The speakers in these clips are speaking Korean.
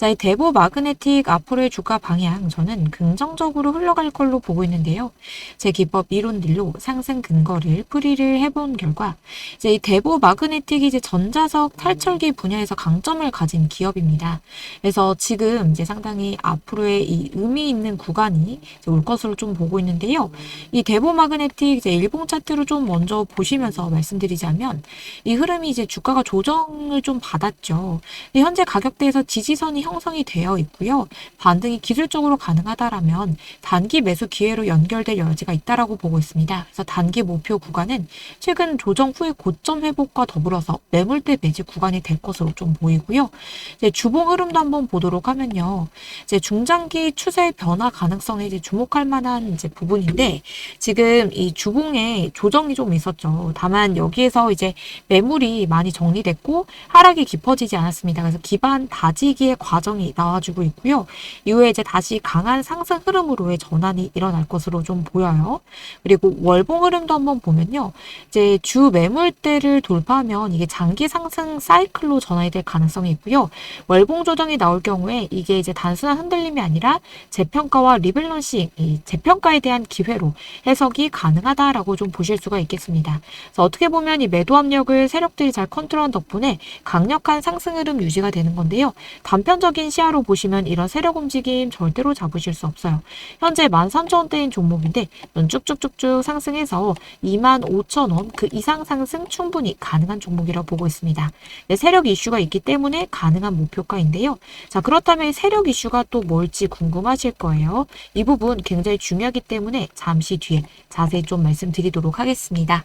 자, 이 대보 마그네틱 앞으로의 주가 방향 저는 긍정적으로 흘러갈 걸로 보고 있는데요. 제 기법 이론들로 상승 근거를 풀이를 해본 결과 이제 이 대보 마그네틱이 이제 전자석 탈철기 분야에서 강점을 가진 기업입니다. 그래서 지금 이제 상당히 앞으로의 이 의미 있는 구간이 올 것으로 좀 보고 있는데요. 이 대보 마그네틱 이제 일봉 차트로 좀 먼저 보시면서 말씀드리자면 이 흐름이 이제 주가가 조정을 좀 받았죠. 현재 가격대에서 지지 선이 형성이 되어 있고요. 반등이 기술적으로 가능하다라면 단기 매수 기회로 연결될 여지가 있다라고 보고 있습니다. 그래서 단기 목표 구간은 최근 조정 후의 고점 회복과 더불어서 매물대 매집 구간이 될 것으로 좀 보이고요. 이제 주봉 흐름도 한번 보도록 하면요. 이제 중장기 추세 변화 가능성에 이제 주목할 만한 이제 부분인데 지금 이 주봉에 조정이 좀 있었죠. 다만 여기에서 이제 매물이 많이 정리됐고 하락이 깊어지지 않았습니다. 그래서 기반 다지기 의 과정이 나와주고 있고요. 이후에 이제 다시 강한 상승 흐름으로의 전환이 일어날 것으로 좀 보여요. 그리고 월봉 흐름도 한번 보면요. 이제 주 매물대를 돌파하면 이게 장기 상승 사이클로 전환이 될 가능성이 있고요. 월봉 조정이 나올 경우에 이게 이제 단순한 흔들림이 아니라 재평가와 리밸런싱, 이 재평가에 대한 기회로 해석이 가능하다라고 좀 보실 수가 있겠습니다. 그래서 어떻게 보면 이 매도 압력을 세력들이 잘 컨트롤한 덕분에 강력한 상승 흐름 유지가 되는 건데요. 단편적인 시야로 보시면 이런 세력 움직임 절대로 잡으실 수 없어요. 현재 13,000원대인 종목인데 쭉쭉쭉쭉 상승해서 25,000원 그 이상 상승 충분히 가능한 종목이라고 보고 있습니다. 네, 세력 이슈가 있기 때문에 가능한 목표가인데요. 자, 그렇다면 이 세력 이슈가 또 뭘지 궁금하실 거예요. 이 부분 굉장히 중요하기 때문에 잠시 뒤에 자세히 좀 말씀드리도록 하겠습니다.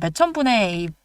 몇천 분의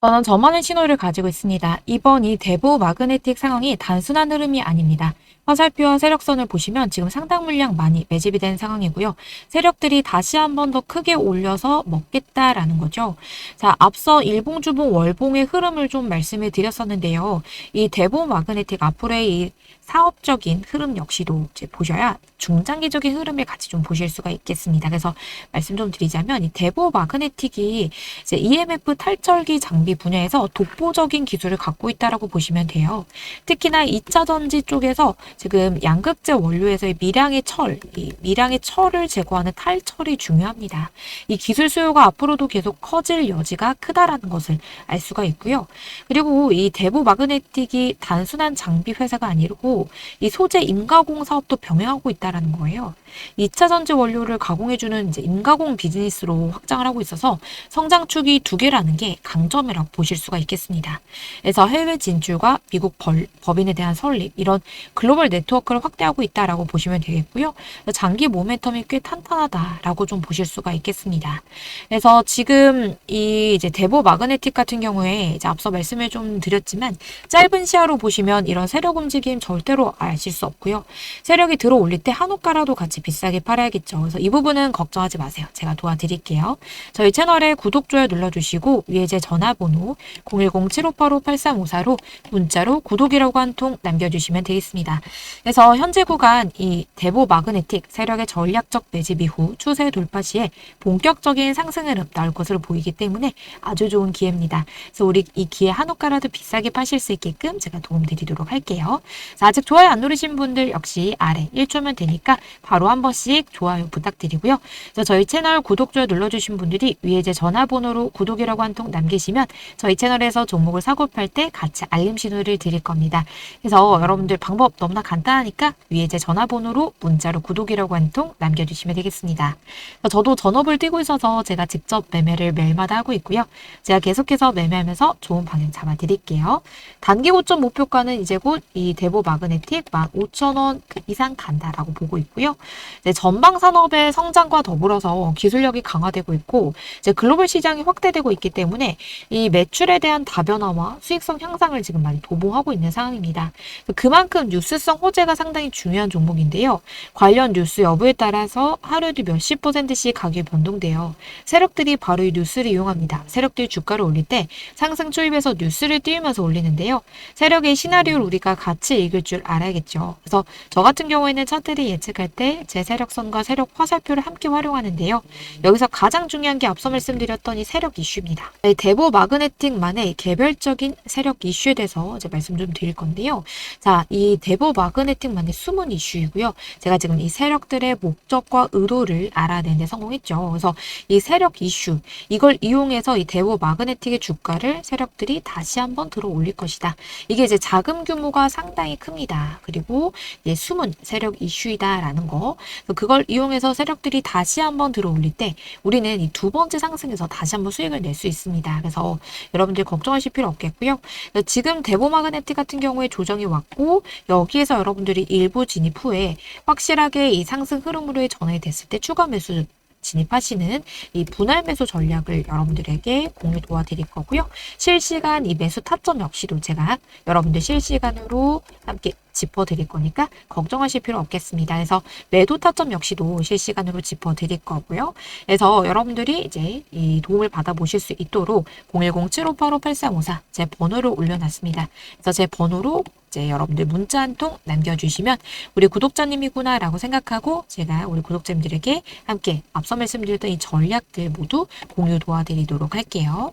저는 저만의 신호를 가지고 있습니다. 이번 이 대부 마그네틱 상황이 단순한 흐름이 아닙니다. 화살표와 세력선을 보시면 지금 상당 물량 많이 매집이 된 상황이고요. 세력들이 다시 한 번 더 크게 올려서 먹겠다라는 거죠. 자, 앞서 일봉, 주봉, 월봉의 흐름을 좀 말씀을 드렸었는데요. 이 대부 마그네틱 앞으로의 이 사업적인 흐름 역시도 이제 보셔야 중장기적인 흐름을 같이 좀 보실 수가 있겠습니다. 그래서 말씀 좀 드리자면 이 대보 마그네틱이 이제 EMF 탈철기 장비 분야에서 독보적인 기술을 갖고 있다라고 보시면 돼요. 특히나 2차 전지 쪽에서 지금 양극재 원료에서의 미량의 철, 이 미량의 철을 제거하는 탈철이 중요합니다. 이 기술 수요가 앞으로도 계속 커질 여지가 크다라는 것을 알 수가 있고요. 그리고 이 대보 마그네틱이 단순한 장비 회사가 아니고 이 소재 임가공 사업도 병행하고 있다라는 거예요. 2차 전지 원료를 가공해주는 이제 임가공 비즈니스로 확장을 하고 있어서 성장축이 두 개라는 게 강점이라고 보실 수가 있겠습니다. 그래서 해외 진출과 미국 벌, 법인에 대한 설립 이런 글로벌 네트워크를 확대하고 있다라고 보시면 되겠고요. 장기 모멘텀이 꽤 탄탄하다라고 좀 보실 수가 있겠습니다. 그래서 지금 이 이제 대보 마그네틱 같은 경우에 이제 앞서 말씀을 좀 드렸지만 짧은 시야로 보시면 이런 세력 움직임 절대로 아실 수 없고요. 세력이 들어 올릴 때 한옥가라도 같이 비싸게 팔아야겠죠. 그래서 이 부분은 걱정하지 마세요. 제가 도와드릴게요. 저희 채널에 구독, 좋아요 눌러주시고 위에 제 전화번호 010-7585-8354로 문자로 구독이라고 한 통 남겨주시면 되겠습니다. 그래서 현재 구간 이 대보 마그네틱 세력의 전략적 매집 이후 추세 돌파 시에 본격적인 상승 흐름 나올 것으로 보이기 때문에 아주 좋은 기회입니다. 그래서 우리 이 기회 한옥가라도 비싸게 파실 수 있게끔 제가 도움드리도록 할게요. 자, 아직 좋아요 안 누르신 분들 역시 아래 1초면 되니까 바로 한 번씩 좋아요 부탁드리고요. 그래서 저희 채널 구독, 좋아요 눌러주신 분들이 위에 제 전화번호로 구독이라고 한 통 남기시면 저희 채널에서 종목을 사고 팔 때 같이 알림 신호를 드릴 겁니다. 그래서 여러분들 방법 너무나 간단하니까 위에 제 전화번호로 문자로 구독이라고 한 통 남겨주시면 되겠습니다. 저도 전업을 뛰고 있어서 제가 직접 매매를 매일마다 하고 있고요. 제가 계속해서 매매하면서 좋은 방향 잡아드릴게요. 단기 고점 목표가는 이제 곧 이 대보 마그네틱 15,000원 이상 간다라고 보고 있고요. 이제 전방 산업의 성장과 더불어서 기술력이 강화되고 있고 이제 글로벌 시장이 확대되고 있기 때문에 이 매출에 대한 다변화와 수익성 향상을 지금 많이 도모하고 있는 상황입니다. 그만큼 뉴스 세력성 호재가 상당히 중요한 종목인데요. 관련 뉴스 여부에 따라서 하루에도 몇십 퍼센트씩 가격이 변동돼요. 세력들이 바로 이 뉴스를 이용합니다. 세력들이 주가를 올릴 때 상승 초입에서 뉴스를 띄우면서 올리는데요. 세력의 시나리오를 우리가 같이 읽을 줄 알아야겠죠. 그래서 저 같은 경우에는 차트를 예측할 때 제 세력선과 세력 화살표를 함께 활용하는데요. 여기서 가장 중요한 게 앞서 말씀드렸던 이 세력 이슈입니다. 네, 대보 마그네틱만의 개별적인 세력 이슈에 대해서 이제 말씀 좀 드릴 건데요. 자, 이 대보 마그네틱만의 숨은 이슈이고요. 제가 지금 이 세력들의 목적과 의도를 알아내는 데 성공했죠. 그래서 이 세력 이슈, 이걸 이용해서 이 대보 마그네틱의 주가를 세력들이 다시 한번 들어 올릴 것이다. 이게 이제 자금 규모가 상당히 큽니다. 그리고 이제 숨은 세력 이슈이다라는 거. 그걸 이용해서 세력들이 다시 한번 들어 올릴 때 우리는 이 두 번째 상승에서 다시 한번 수익을 낼 수 있습니다. 그래서 여러분들 걱정하실 필요 없겠고요. 지금 대보 마그네틱 같은 경우에 조정이 왔고 여기에 서 여러분들이 일부 진입 후에 확실하게 이 상승 흐름으로 전환이 됐을 때 추가 매수 진입하시는 이 분할 매수 전략을 여러분들에게 공유 도와드릴 거고요. 실시간 이 매수 타점 역시도 제가 여러분들 실시간으로 함께 짚어드릴 거니까 걱정하실 필요 없겠습니다. 그래서 매도 타점 역시도 실시간으로 짚어드릴 거고요. 그래서 여러분들이 이제 이 도움을 받아보실 수 있도록 010-7585-8354 제 번호를 올려놨습니다. 그래서 제 번호로 이제 여러분들 문자 한 통 남겨주시면 우리 구독자님이구나라고 생각하고 제가 우리 구독자님들에게 함께 앞서 말씀드렸던 이 전략들 모두 공유 도와드리도록 할게요.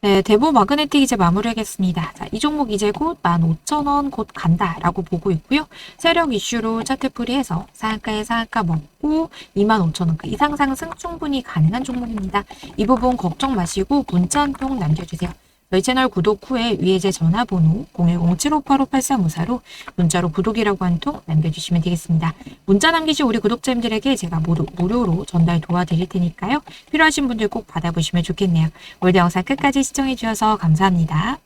네, 대부 마그네틱 이제 마무리하겠습니다. 자, 이 종목 이제 곧 15,000원 곧 간다라고 보고 있고요. 세력 이슈로 차트 풀이해서 상한가에 상한가 먹고 25,000원 그 이상 상승 충분히 가능한 종목입니다. 이 부분 걱정 마시고 문자 한 통 남겨주세요. 저희 채널 구독 후에 위에 제 전화번호 010-7585-8354로 문자로 구독이라고 한 통 남겨주시면 되겠습니다. 문자 남기신 우리 구독자님들에게 제가 무료, 무료로 전달 도와드릴 테니까요. 필요하신 분들 꼭 받아보시면 좋겠네요. 오늘도 영상 끝까지 시청해주셔서 감사합니다.